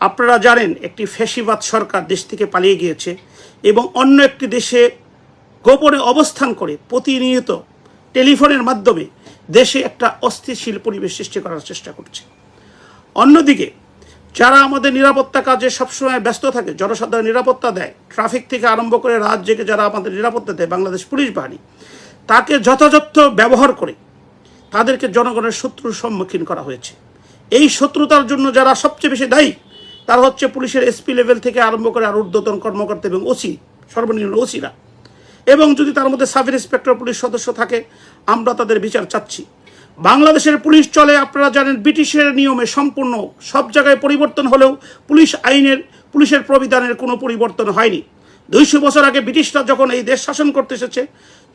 আপনারা জানেন, একটি ফ্যাসিবাদ সরকার দেশ থেকে পালিয়ে গিয়েছে এবং অন্য একটি দেশে গোপনে অবস্থান করে প্রতিনিয়ত টেলিফোনের মাধ্যমে দেশে একটা অস্থিতিশীল পরিবেশ সৃষ্টি করার চেষ্টা করছে। অন্যদিকে, যারা আমাদের নিরাপত্তা কাজে সবসময় ব্যস্ত থাকে, জনসাধারণ নিরাপত্তা দেয়, ট্রাফিক থেকে আরম্ভ করে রাত জেগে যারা আমাদের নিরাপত্তা দেয়, বাংলাদেশ পুলিশ বাহিনী, তাকে যথাযথ ব্যবহার করে তাদেরকে জনগণের শত্রুর সম্মুখীন করা হয়েছে। এই শত্রুতার জন্য যারা সবচেয়ে বেশি দায়ী তারা হচ্ছে পুলিশের এসপি লেভেল থেকে আরম্ভ করে আর ঊর্ধ্বতন কর্মকর্তা এবং ওসি, সর্বনিম্ন ওসিরা। এবং যদি তার মধ্যে সাব ইন্সপেক্টর পুলিশ সদস্য থাকে, আমরা তাদের বিচার চাচ্ছি। বাংলাদেশের পুলিশ চলে, আপনারা জানেন, ব্রিটিশের নিয়মে সম্পূর্ণ সব জায়গায় পরিবর্তন হলেও পুলিশ আইনের, পুলিশের প্রবিধানের কোনো পরিবর্তন হয়নি। দুইশো বছর আগে ব্রিটিশরা যখন এই দেশ শাসন করতে এসেছে,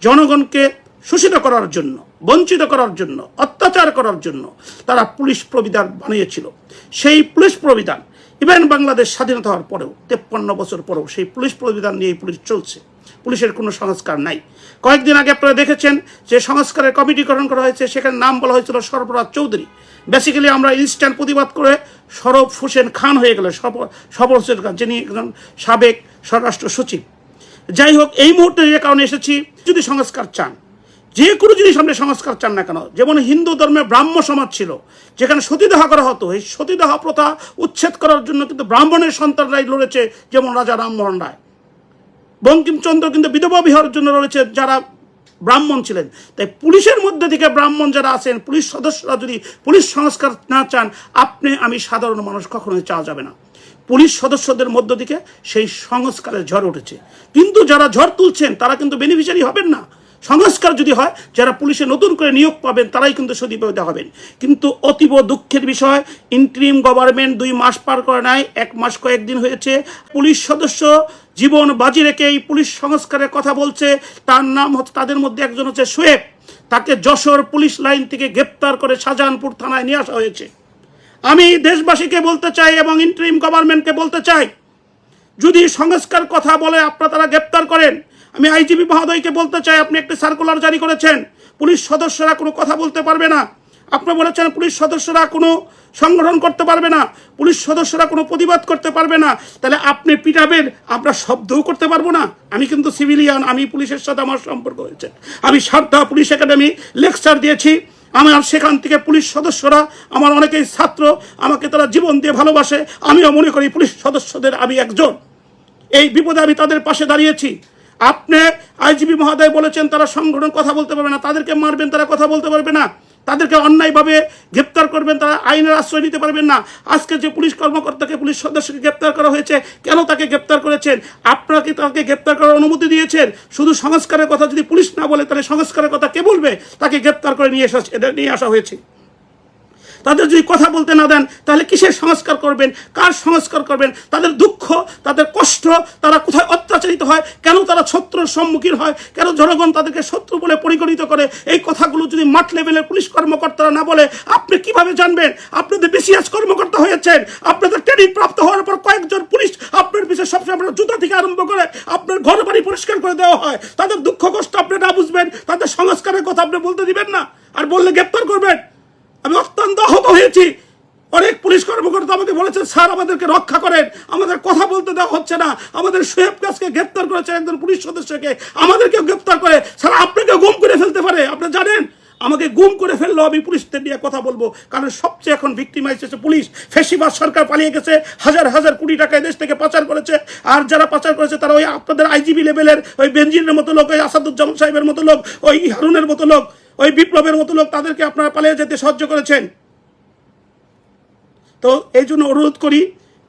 জনগণকে শোষিত করার জন্য, বঞ্চিত করার জন্য, অত্যাচার করার জন্য তারা পুলিশ প্রবিধান বানিয়েছিল। সেই পুলিশ প্রবিধান ইভেন বাংলাদেশ স্বাধীনতা হওয়ার পরেও, তেপ্পান্ন বছর পরেও সেই পুলিশ প্রবিধান নিয়ে পুলিশ চলছে। পুলিশের কোনো সংস্কার নাই। কয়েকদিন আগে আপনারা দেখেছেন যে সংস্কারের কমিটি গঠন করা হয়েছে, সেখানে নাম বলা হয়েছিল সরবরাজ চৌধুরী। বেসিক্যালি আমরা ইনস্ট্যান্ট প্রতিবাদ করে সরব হোসেন খান হয়ে গেল সবর হোসেন খান, যিনি একজন সাবেক স্বরাষ্ট্র সচিব। যাই হোক, এই মুহূর্তে যে কারণে এসেছি, যদি সংস্কার চান যে কোনো জিনিস আপনি সংস্কার চান না কেন? যেমন হিন্দু ধর্মে ব্রাহ্ম সমাজ ছিল, যেখানে সতীদাহ করা হতো। এই সতীদাহ প্রথা উচ্ছেদ করার জন্য কিন্তু ব্রাহ্মণের সন্তানরাই লড়েছে, যেমন রাজা রামমোহন রায়। বঙ্কিমচন্দ্র কিন্তু বিধবা বিহারের জন্য রয়েছে যারা ব্রাহ্মণ ছিলেন। তাই পুলিশের মধ্যে থেকে ব্রাহ্মণ যারা আছেন, পুলিশ সদস্যরা যদি পুলিশ সংস্কার না চান, আপনি আমি সাধারণ মানুষ কখনোই চাওয়া যাবে না। পুলিশ সদস্যদের মধ্য থেকে সেই সংস্কারের ঝড় উঠেছে। কিন্তু যারা ঝড় তুলছেন, তারা কিন্তু বেনিফিশিয়ারি হবেন না। সংস্কার যদি হয়, যারা পুলিশে নতুন করে নিয়োগ পাবেন, তারাই কিন্তু সদীপতা হবেন। কিন্তু অতীব দুঃখের বিষয় ইন্ট্রিম গভর্নমেন্ট দুই মাস পার করে নাই, এক মাস কয়েকদিন হয়েছে। পুলিশ সদস্য জীবন বাজি রেখে এই পুলিশ সংস্কারের কথা বলছে। তার নাম হচ্ছে, তাদের মধ্যে একজন হচ্ছে সোয়েব তাকে যশোর পুলিশ লাইন থেকে গ্রেপ্তার করে শাহজাহানপুর থানায় নিয়ে আসা হয়েছে। আমি দেশবাসীকে বলতে চাই এবং ইন্টারিম গভর্নমেন্টকে বলতে চাই, যদি সংস্কার কথা বলে আপনারা তারা গ্রেপ্তার করেন আমি আইজিপি মহোদয়কে বলতে চাই, আপনি একটি সার্কুলার জারি করেছেন। পুলিশ সদস্যরা কোনো কথা বলতে পারবে না। আপনি বলেছেন পুলিশ সদস্যরা কোনো সংগঠন করতে পারবে না। পুলিশ সদস্যরা কোনো প্রতিবাদ করতে পারবে না। তাহলে আপনি পিটাবেন, আমরা শব্দও করতে পারব না। আমি কিন্তু সিভিলিয়ান আমি পুলিশের সাথে আমার সম্পর্ক হয়েছে। আমি সারদা পুলিশ একাডেমি লেকচার দিয়েছি। আমার সেখান থেকে পুলিশ সদস্যরা, আমার অনেকেই ছাত্র, আমাকে তারা জীবন দিয়ে ভালোবাসে। আমিও মনে করি পুলিশ সদস্যদের আমি একজন। এই বিপদে আমি তাদের পাশে দাঁড়িয়েছি। আপনি আইজিপি মহোদয় বলেছেন, তারা সংগঠন কথা বলতে পারবে না, তাদেরকে মারবেন, তারা কথা বলতে পারবে না, তাদেরকে অন্যায়ভাবে গ্রেপ্তার করবেন, তারা আইনের আশ্রয় নিতে পারবেন না। আজকে যে পুলিশ কর্মকর্তাকে, পুলিশ সদস্যকে গ্রেপ্তার করা হয়েছে, কেন তাকে গ্রেপ্তার করেছেন? আপনারা কি তাকে গ্রেপ্তার করার অনুমতি দিয়েছেন? শুধু সংস্কারের কথা যদি পুলিশ না বলে, তাহলে সংস্কারের কথা কে বলবে? তাকে গ্রেপ্তার করে নিয়ে আসা নিয়ে আসা হয়েছে। তাদের যদি কথা বলতে না দেন, তাহলে কিসের সংস্কার করবেন? কার সংস্কার করবেন? তাদের দুঃখ, তাদের কষ্ট, তারা কোথায় অত্যাচারিত হয়? কেন তারা শত্রুর সম্মুখীন হয়? কেন জনগণ তাদেরকে শত্রু বলে পরিগণিত করে? এই কথাগুলো যদি মাঠ লেভেলের পুলিশ কর্মকর্তারা না বলে, আপনি কীভাবে জানবেন? আপনাদের বিসিএস কর্মকর্তা হয়েছেন। আপনাদের ট্রেনিং প্রাপ্ত হওয়ার পর কয়েকজন পুলিশ আপনার পিছিয়ে সবসময় আপনার জুতা থেকে আরম্ভ করে আপনার ঘর বাড়ি পরিষ্কার করে দেওয়া হয়। তাদের দুঃখ কষ্ট আপনি না বুঝবেন, তাদের সংস্কারের কথা আপনি বলতে দিবেন না। আর বললে গ্রেপ্তার করবেন। অত্যন্ত আহত হয়েছি। অনেক পুলিশ কর্মকর্তা আমাকে বলেছেন, স্যার, আমাদেরকে রক্ষা করেন। আমাদের কথা বলতে দেওয়া হচ্ছে না। আমাদের সোহেব কাজকে গ্রেপ্তার করেছে একজন পুলিশ সদস্যকে। আমাদেরকে গ্রেপ্তার করে। স্যার আপনাকে গুম করে ফেলতে পারে। আপনি জানেন, আমাকে গুম করে ফেলল আমি পুলিশদের নিয়ে কথা বলব। কারণ সবচেয়ে এখন ভিক্টিমাইজ হচ্ছে পুলিশ। ফেসিবাদ সরকার পালিয়ে গেছে, হাজার হাজার কোটি টাকা দেশ থেকে পাচার করেছে। আর যারা পাচার করেছে, তারা ওই আপনাদের আইজিবি লেভেলের ওই বেঞ্জিনের মতো লোক, ওই আসাদুজ্জামান সাহেবের মতো লোক, ওই হারুনের মতো লোক। ওই বিপ্লবের মতো লোক তাদেরকে আপনারা পালিয়ে যেতে সাহায্য করেছেন। তো এই জন্য অনুরোধ করি,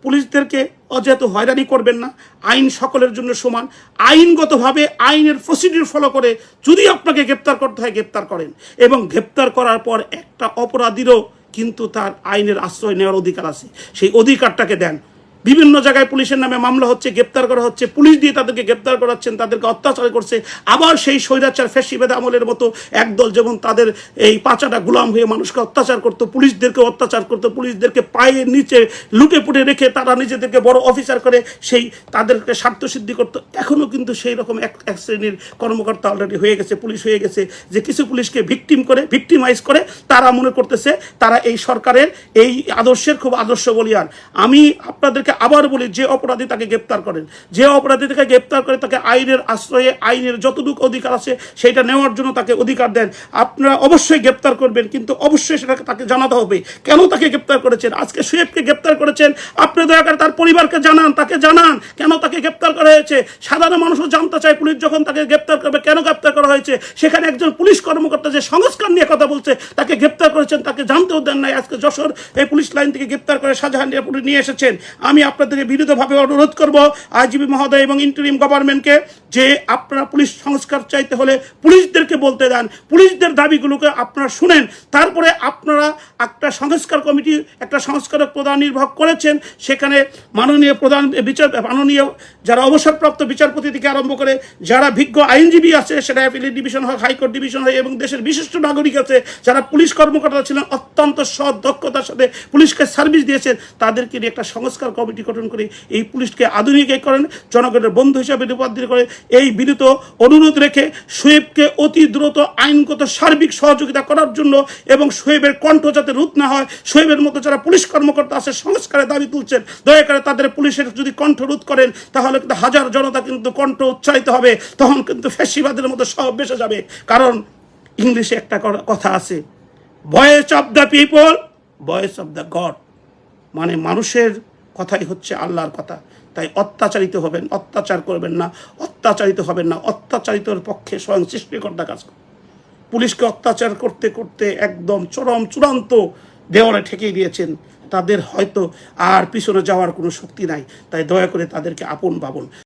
পুলিশদেরকে অযেহেতু হয়রানি করবেন না। আইন সকলের জন্য সমান। আইনগতভাবে আইনের প্রসিডিউর ফলো করে যদি আপনাকে গ্রেপ্তার করতে হয়, গ্রেপ্তার করেন। এবং গ্রেপ্তার করার পর একটা অপরাধীরও কিন্তু তার আইনের আশ্রয় নেওয়ার অধিকার আছে। সেই অধিকারটাকে দেন। বিভিন্ন জায়গায় পুলিশের নামে মামলা হচ্ছে, গ্রেপ্তার করা হচ্ছে, পুলিশ দিয়ে তাদেরকে গ্রেপ্তার করাচ্ছেন, তাদেরকে অত্যাচার করছে। আবার সেই স্বৈরাচার ফেসিবেদ আমলের মতো একদল যেমন তাদের এই পাচাটা গুলাম হয়ে মানুষকে অত্যাচার করতো, পুলিশদেরকে অত্যাচার করতো, পুলিশদেরকে পায়ের নিচে লুটে পুটে রেখে তারা নিজেদেরকে বড় অফিসার করে সেই তাদেরকে স্বার্থসিদ্ধি করতো। এখনও কিন্তু সেই রকম এক এক শ্রেণির কর্মকর্তা অলরেডি হয়ে গেছে, পুলিশ হয়ে গেছে, যে কিছু পুলিশকে ভিকটিম করে ভিকটিমাইজ করে, তারা মনে করতেছে, তারা এই সরকারের এই আদর্শের খুব আদর্শ বলিয়ান। আমি আপনাদেরকে আবার বলি যে অপরাধী তাকে গ্রেপ্তার করেন। যে অপরাধী তাকে গ্রেপ্তার করে তাকে আইনের আশ্রয়ে, আইনের যতটুকু অধিকার আছে সেটা নেওয়ার জন্য তাকে অধিকার দেন। আপনারা অবশ্যই গ্রেপ্তার করবেন, কিন্তু অবশ্যই সেটাকে তাকে জানাতে হবে। কেন তাকে গ্রেপ্তার করেছেন? আজকে সুয়েবকে গ্রেপ্তার করেছেন। আপনি দয়া করে তার পরিবারকে জানান, তাকে জানান কেন তাকে গ্রেপ্তার করা হয়েছে? সাধারণ মানুষও জানতে চায় পুলিশ যখন তাকে গ্রেপ্তার করবে, কেন গ্রেপ্তার করা হয়েছে? সেখানে একজন পুলিশ কর্মকর্তা যে সংস্কার নিয়ে কথা বলছে, তাকে গ্রেপ্তার করেছেন, তাকে জানতেও দেন নাই। আজকে যশোর এই পুলিশ লাইন থেকে গ্রেপ্তার করে পুলিশ নিয়ে এসেছেন। আমি আপনাদেরকে বিরুদ্ধভাবে অনুরোধ করব আইজিবি মহোদয় এবং ইন্টারিম গভর্নমেন্টকে যে আপনারা পুলিশ সংস্কার চাইতে হলে পুলিশদেরকে বলতে দেন, পুলিশদের দাবিগুলোকে আপনারা শুনেন। তারপরে আপনারা একটা সংস্কার কমিটি, একটা সংস্কারক প্রধান নির্বাহ করেছেন। সেখানে মাননীয় প্রধান বিচার, মাননীয় যারা অবসরপ্রাপ্ত বিচারপতি থেকে আরম্ভ করে যারা বিজ্ঞ আইনজীবী আছে, সেটা অ্যাপিলেট ডিভিশন হোক হাইকোর্ট ডিভিশন হয় এবং দেশের বিশিষ্ট নাগরিক আছে, যারা পুলিশ কর্মকর্তা ছিলেন, অত্যন্ত সৎ দক্ষতার সাথে পুলিশকে সার্ভিস দিয়েছেন, তাদেরকে একটা সংস্কার কমিটি গঠন করে এই পুলিশকে আধুনিকীকরণ জনগণের বন্ধু হিসাবে রূপান্তরিত করে এই বিনীত অনুরোধ রেখে শোয়েবকে অতি দ্রুত আইনগত সার্বিক সহযোগিতা করার জন্য এবং শোয়েবের কণ্ঠ যাতে রুট না হয় শোয়েবের মতো যারা পুলিশ কর্মকর্তা আছে, সংস্কারের দাবি তুলছেন, দয়া করে তাদের পুলিশের যদি কণ্ঠ রোধ করেন, তাহলে কিন্তু হাজার জনতা কিন্তু কণ্ঠ উচ্চারিত হবে, তখন কিন্তু ফেসিবাদের মতো সব বেসে যাবে। কারণ ইংলিশে একটা কথা আছে voice of the people voice of the God মানে মানুষের কথাই হচ্ছে আল্লাহর কথা। তাই অত্যাচারিত হবেন, অত্যাচার করবেন না, অত্যাচারিত হবেন না, অত্যাচারিতর পক্ষে স্বয়ং সৃষ্টিকর্তা কাজ করবে পুলিশকে অত্যাচার করতে করতে একদম চরম চূড়ান্ত দেওয়ালে ঠেকিয়ে দিয়েছেন। তাদের হয়তো আর পিছনে যাওয়ার কোনো শক্তি নাই। তাই দয়া করে তাদেরকে আপন ভাবুন